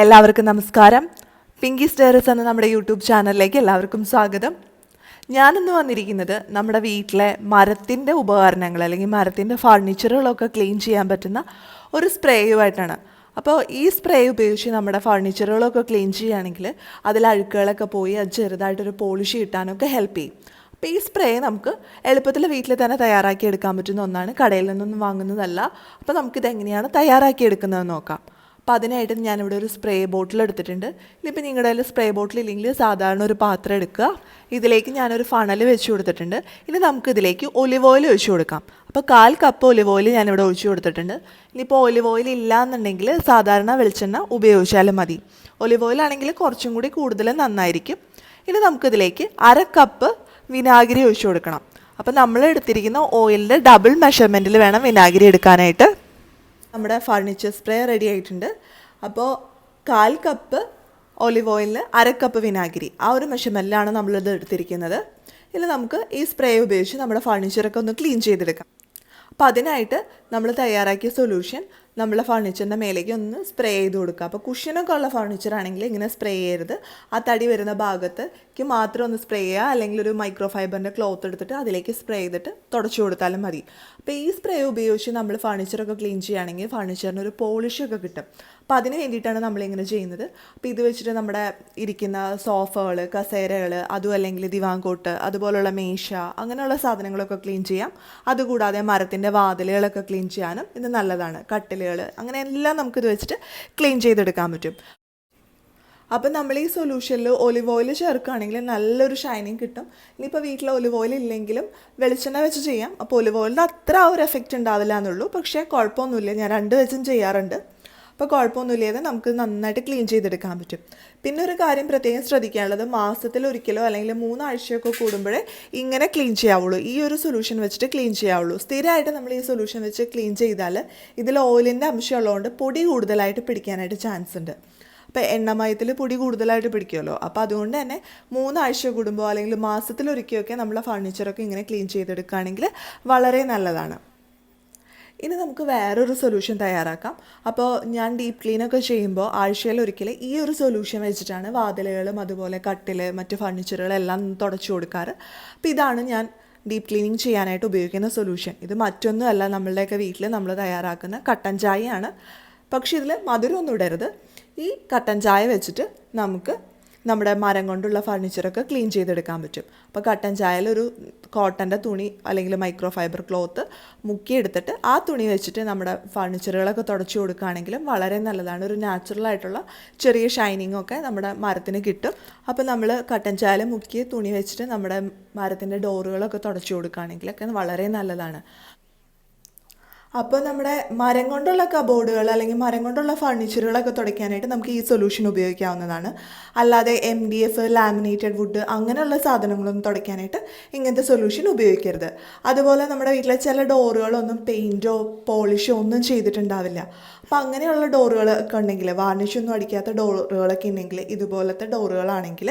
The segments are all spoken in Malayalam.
എല്ലാവർക്കും നമസ്കാരം. പിങ്കി സ്റ്റേറസ് എന്ന നമ്മുടെ യൂട്യൂബ് ചാനലിലേക്ക് എല്ലാവർക്കും സ്വാഗതം. ഞാനിന്ന് വന്നിരിക്കുന്നത് നമ്മുടെ വീട്ടിലെ മരത്തിന്റെ ഉപകരണങ്ങൾ അല്ലെങ്കിൽ മരത്തിന്റെ ഫർണിച്ചറുകളൊക്കെ ക്ലീൻ ചെയ്യാൻ പറ്റുന്ന ഒരു സ്പ്രേയുമായിട്ടാണ്. അപ്പോൾ ഈ സ്പ്രേ ഉപയോഗിച്ച് നമ്മുടെ ഫർണിച്ചറുകളൊക്കെ ക്ലീൻ ചെയ്യുകയാണെങ്കിൽ അതിൽ അഴുക്കുകളൊക്കെ പോയി അത് ചെറുതായിട്ടൊരു പോളിഷ് കിട്ടാനൊക്കെ ഹെൽപ്പ് ചെയ്യും. അപ്പോൾ ഈ സ്പ്രേ നമുക്ക് എളുപ്പത്തിൽ വീട്ടിൽ തന്നെ തയ്യാറാക്കി എടുക്കാൻ പറ്റുന്ന ഒന്നാണ്. കടയിൽ നിന്നൊന്നും വാങ്ങുന്നതല്ല. അപ്പോൾ നമുക്കിത് എങ്ങനെയാണ് തയ്യാറാക്കി എടുക്കുന്നതെന്ന് നോക്കാം. അപ്പോൾ അതിനായിട്ട് ഞാനിവിടെ ഒരു സ്പ്രേ ബോട്ടിൽ എടുത്തിട്ടുണ്ട്. ഇതിപ്പോൾ നിങ്ങളുടെ കയ്യിൽ സ്പ്രേ ബോട്ടിൽ ഇല്ലെങ്കിൽ സാധാരണ ഒരു പാത്രം എടുക്കുക. ഇതിലേക്ക് ഞാനൊരു ഫണൽ വെച്ച് കൊടുത്തിട്ടുണ്ട്. ഇനി നമുക്ക് ഇതിലേക്ക് ഒലിവ് ഓയിൽ ഒഴിച്ചു കൊടുക്കാം. അപ്പോൾ കാൽ കപ്പ് ഒലിവ് ഓയിൽ ഞാനിവിടെ ഒഴിച്ചു കൊടുത്തിട്ടുണ്ട്. ഇനിയിപ്പോൾ ഒലിവ് ഓയിൽ ഇല്ല എന്നുണ്ടെങ്കിൽ സാധാരണ വെളിച്ചെണ്ണ ഉപയോഗിച്ചാലും മതി. ഒലിവ് ഓയിൽ ആണെങ്കിൽ കുറച്ചും കൂടി കൂടുതൽ നന്നായിരിക്കും. ഇനി നമുക്കിതിലേക്ക് അര കപ്പ് വിനാഗിരി ഒഴിച്ചു കൊടുക്കണം. അപ്പോൾ നമ്മൾ എടുത്തിരിക്കുന്ന ഓയിലിന്റെ ഡബിൾ മെഷർമെന്റിൽ വേണം വിനാഗിരി എടുക്കാനായിട്ട്. നമ്മുടെ ഫർണിച്ചർ സ്പ്രേ റെഡി ആയിട്ടുണ്ട്. അപ്പോൾ കാൽ കപ്പ് ഒലിവ് ഓയിലിൽ അര കപ്പ് വിനാഗിരി. ആ ഒരു മെഷർമെന്റിലാണ് നമ്മളിത് എടുത്തിരിക്കുന്നത്. ഇനി നമുക്ക് ഈ സ്പ്രേ ഉപയോഗിച്ച് നമ്മുടെ ഫർണിച്ചറൊക്കെ ഒന്ന് ക്ലീൻ ചെയ്തെടുക്കാം. അപ്പോൾ അതിനായിട്ട് നമ്മൾ തയ്യാറാക്കിയ സൊല്യൂഷൻ നമ്മളെ ഫർണിച്ചറിന്റെ മേലേക്ക് ഒന്ന് സ്പ്രേ ചെയ്ത് കൊടുക്കുക. അപ്പോൾ കുഷ്യനൊക്കെ ഉള്ള ഫർണിച്ചർ ആണെങ്കിൽ ഇങ്ങനെ സ്പ്രേ ചെയ്യരുത്. ആ തടി വരുന്ന ഭാഗത്തേക്ക് മാത്രം ഒന്ന് സ്പ്രേ ചെയ്യുക. അല്ലെങ്കിൽ ഒരു മൈക്രോ ഫൈബറിന്റെ ക്ലോത്ത് എടുത്തിട്ട് അതിലേക്ക് സ്പ്രേ ചെയ്തിട്ട് തുടച്ചു കൊടുത്താലും മതി. അപ്പോൾ ഈ സ്പ്രേ ഉപയോഗിച്ച് നമ്മൾ ഫർണിച്ചറൊക്കെ ക്ലീൻ ചെയ്യുകയാണെങ്കിൽ ഫർണിച്ചറിന് ഒരു പോളിഷൊക്കെ കിട്ടും. അപ്പോൾ അതിന് വേണ്ടിയിട്ടാണ് നമ്മളിങ്ങനെ ചെയ്യുന്നത്. അപ്പോൾ ഇത് വെച്ചിട്ട് നമ്മുടെ ഇരിക്കുന്ന സോഫകൾ കസേരകൾ അതും അല്ലെങ്കിൽ ദിവാങ്കോട്ട് അതുപോലുള്ള മേശ അങ്ങനെയുള്ള സാധനങ്ങളൊക്കെ ക്ലീൻ ചെയ്യാം. അതുകൂടാതെ മരത്തിന്റെ വാതിലുകളൊക്കെ ക്ലീൻ ചെയ്യാനും ഇത് നല്ലതാണ്. കട്ടിലുകൾ അങ്ങനെ എല്ലാം നമുക്കിത് വെച്ചിട്ട് ക്ലീൻ ചെയ്തെടുക്കാൻ പറ്റും. അപ്പം നമ്മൾ ഈ സൊല്യൂഷനിൽ ഒലിവ് ഓയിൽ ചേർക്കുകയാണെങ്കിൽ നല്ലൊരു ഷൈനിങ് കിട്ടും. ഇനിയിപ്പോൾ വീട്ടിൽ ഒലിവ് ഓയിൽ ഇല്ലെങ്കിലും വെളിച്ചെണ്ണ വെച്ച് ചെയ്യാം. അപ്പോൾ ഒലിവ് ഓയിലിന്റെ അത്ര ആ ഒരു എഫക്റ്റ് ഉണ്ടാവില്ല എന്നുള്ളൂ. പക്ഷേ കുഴപ്പമൊന്നുമില്ല. ഞാൻ രണ്ട് വെച്ചും ചെയ്യാറുണ്ട്. അപ്പോൾ കുഴപ്പമൊന്നുമില്ലാതെ നമുക്ക് നന്നായിട്ട് ക്ലീൻ ചെയ്തെടുക്കാൻ പറ്റും. പിന്നെ ഒരു കാര്യം പ്രത്യേകം ശ്രദ്ധിക്കാനുള്ളത് മാസത്തിൽ ഒരിക്കലോ അല്ലെങ്കിൽ മൂന്നാഴ്ചയൊക്കെ കൂടുമ്പോഴേ ഇങ്ങനെ ക്ലീൻ ചെയ്യാവുള്ളൂ. ഈ ഒരു സൊല്യൂഷൻ വെച്ചിട്ട് ക്ലീൻ ചെയ്യാവുള്ളൂ. സ്ഥിരമായിട്ട് നമ്മൾ ഈ സൊല്യൂഷൻ വെച്ച് ക്ലീൻ ചെയ്താൽ ഇതിൽ ഓയിലിന്റെ അംശം ഉള്ളതുകൊണ്ട് പൊടി കൂടുതലായിട്ട് പിടിക്കാനായിട്ട് ചാൻസ് ഉണ്ട്. അപ്പോൾ എണ്ണമയത്തിൽ പൊടി കൂടുതലായിട്ട് പിടിക്കുമല്ലോ. അപ്പോൾ അതുകൊണ്ട് തന്നെ മൂന്നാഴ്ച കൂടുമ്പോൾ അല്ലെങ്കിൽ മാസത്തിലൊരിക്കലൊക്കെ നമ്മളെ ഫർണിച്ചറൊക്കെ ഇങ്ങനെ ക്ലീൻ ചെയ്തെടുക്കുകയാണെങ്കിൽ വളരെ നല്ലതാണ്. ഇനി നമുക്ക് വേറൊരു സൊല്യൂഷൻ തയ്യാറാക്കാം. അപ്പോൾ ഞാൻ ഡീപ്പ് ക്ലീനൊക്കെ ചെയ്യുമ്പോൾ ആഴ്ചയിൽ ഒരിക്കൽ ഈ ഒരു സൊല്യൂഷൻ വെച്ചിട്ടാണ് വാതിലുകളും അതുപോലെ കട്ടിൽ മറ്റ് ഫർണിച്ചറുകളെല്ലാം തുടച്ചു കൊടുക്കാറ്. അപ്പോൾ ഇതാണ് ഞാൻ ഡീപ് ക്ലീനിങ് ചെയ്യാനായിട്ട് ഉപയോഗിക്കുന്ന സൊല്യൂഷൻ ഇത് മറ്റൊന്നുമല്ല നമ്മളുടെയൊക്കെ വീട്ടിൽ നമ്മൾ തയ്യാറാക്കുന്ന കട്ടൻ ചായയാണ്. പക്ഷേ ഇതിൽ മധുരമൊന്നും ഇടരുത്. ഈ കട്ടൻ ചായ വെച്ചിട്ട് നമുക്ക് നമ്മുടെ മരം കൊണ്ടുള്ള ഫർണിച്ചറൊക്കെ ക്ലീൻ ചെയ്തെടുക്കാൻ പറ്റും. അപ്പോൾ കട്ടൻ ചായയിൽ ഒരു കോട്ടന്റെ തുണി അല്ലെങ്കിൽ മൈക്രോ ഫൈബർ ക്ലോത്ത് മുക്കിയെടുത്തിട്ട് ആ തുണി വെച്ചിട്ട് നമ്മുടെ ഫർണിച്ചറുകളൊക്കെ തുടച്ചു കൊടുക്കുകയാണെങ്കിലും വളരെ നല്ലതാണ്. ഒരു നാച്ചുറൽ ആയിട്ടുള്ള ചെറിയ ഷൈനിങ് ഒക്കെ നമ്മുടെ മരത്തിന് കിട്ടും. അപ്പോൾ നമ്മൾ കട്ടൻ ചായയിൽ മുക്കി തുണി വെച്ചിട്ട് നമ്മുടെ മരത്തിന്റെ ഡോറുകളൊക്കെ തുടച്ചു കൊടുക്കുകയാണെങ്കിലൊക്കെ വളരെ നല്ലതാണ്. അപ്പോൾ നമ്മുടെ മരം കൊണ്ടുള്ള കബോർഡുകൾ അല്ലെങ്കിൽ മരം കൊണ്ടുള്ള ഫർണിച്ചറുകളൊക്കെ തുടയ്ക്കാനായിട്ട് നമുക്ക് ഈ സൊല്യൂഷൻ ഉപയോഗിക്കാവുന്നതാണ്. അല്ലാതെ M D F laminated wood അങ്ങനെയുള്ള സാധനങ്ങളൊന്നും തുടയ്ക്കാനായിട്ട് ഇങ്ങനത്തെ സൊല്യൂഷൻ ഉപയോഗിക്കരുത്. അതുപോലെ നമ്മുടെ വീട്ടിലെ ചില ഡോറുകളൊന്നും പെയിന്റോ പോളിഷോ ഒന്നും ചെയ്തിട്ടുണ്ടാവില്ല. അപ്പോൾ അങ്ങനെയുള്ള ഡോറുകളൊക്കെ ഉണ്ടെങ്കിൽ വാർണിഷൊന്നും അടിക്കാത്ത ഡോറുകളൊക്കെ ഉണ്ടെങ്കിൽ ഇതുപോലത്തെ ഡോറുകളാണെങ്കിൽ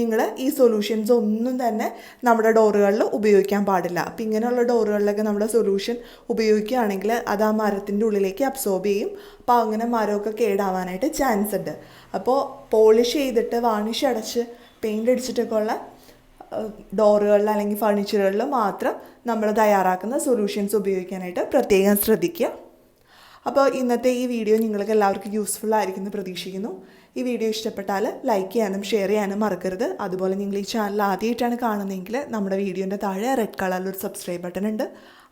നിങ്ങൾ ഈ സൊല്യൂഷൻസ് ഒന്നും തന്നെ നമ്മുടെ ഡോറുകളിൽ ഉപയോഗിക്കാൻ പാടില്ല. അപ്പോൾ ഇങ്ങനെയുള്ള ഡോറുകളിലൊക്കെ നമ്മുടെ സൊല്യൂഷൻ ഉപയോഗിക്കുകയാണെങ്കിൽ അത് ആ മരത്തിന്റെ ഉള്ളിലേക്ക് അബ്സോർബ് ചെയ്യും. അപ്പോൾ അങ്ങനെ മരമൊക്കെ കേടാവാനായിട്ട് ചാൻസ് ഉണ്ട്. അപ്പോൾ പോളിഷ് ചെയ്തിട്ട് വാണിഷ് അടച്ച് പെയിന്റ് അടിച്ചിട്ടൊക്കെ ഉള്ള ഡോറുകളിൽ അല്ലെങ്കിൽ ഫർണിച്ചറുകളിൽ മാത്രം നമ്മൾ തയ്യാറാക്കുന്ന സൊല്യൂഷൻസ് ഉപയോഗിക്കാനായിട്ട് പ്രത്യേകം ശ്രദ്ധിക്കുക. അപ്പോൾ ഇന്നത്തെ ഈ വീഡിയോ നിങ്ങൾക്ക് എല്ലാവർക്കും യൂസ്ഫുൾ ആയിരിക്കുമെന്ന് പ്രതീക്ഷിക്കുന്നു. ഈ വീഡിയോ ഇഷ്ടപ്പെട്ടാൽ ലൈക്ക് ചെയ്യാനും ഷെയർ ചെയ്യാനും മറക്കരുത്. അതുപോലെ നിങ്ങൾ ഈ ചാനൽ ആദ്യമായിട്ടാണ് കാണുന്നതെങ്കിൽ നമ്മുടെ വീഡിയോന്റെ താഴെ റെഡ് കളറിൽ ഒരു സബ്സ്ക്രൈബ് ബട്ടൺ ഉണ്ട്.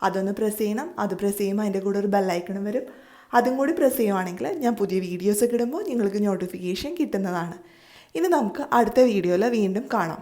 അതൊന്ന് പ്രസ് ചെയ്യണം. അത് പ്രസ് ചെയ്യുമ്പോൾ അതിന്റെ കൂടെ ഒരു ബെല്ലൈക്കണും വരും. അതും കൂടി പ്രസ് ചെയ്യുവാണെങ്കിൽ ഞാൻ പുതിയ വീഡിയോസ് ഒക്കെ ഇടുമ്പോൾ നിങ്ങൾക്ക് നോട്ടിഫിക്കേഷൻ കിട്ടുന്നതാണ്. ഇനി നമുക്ക് അടുത്ത വീഡിയോയിൽ വീണ്ടും കാണാം.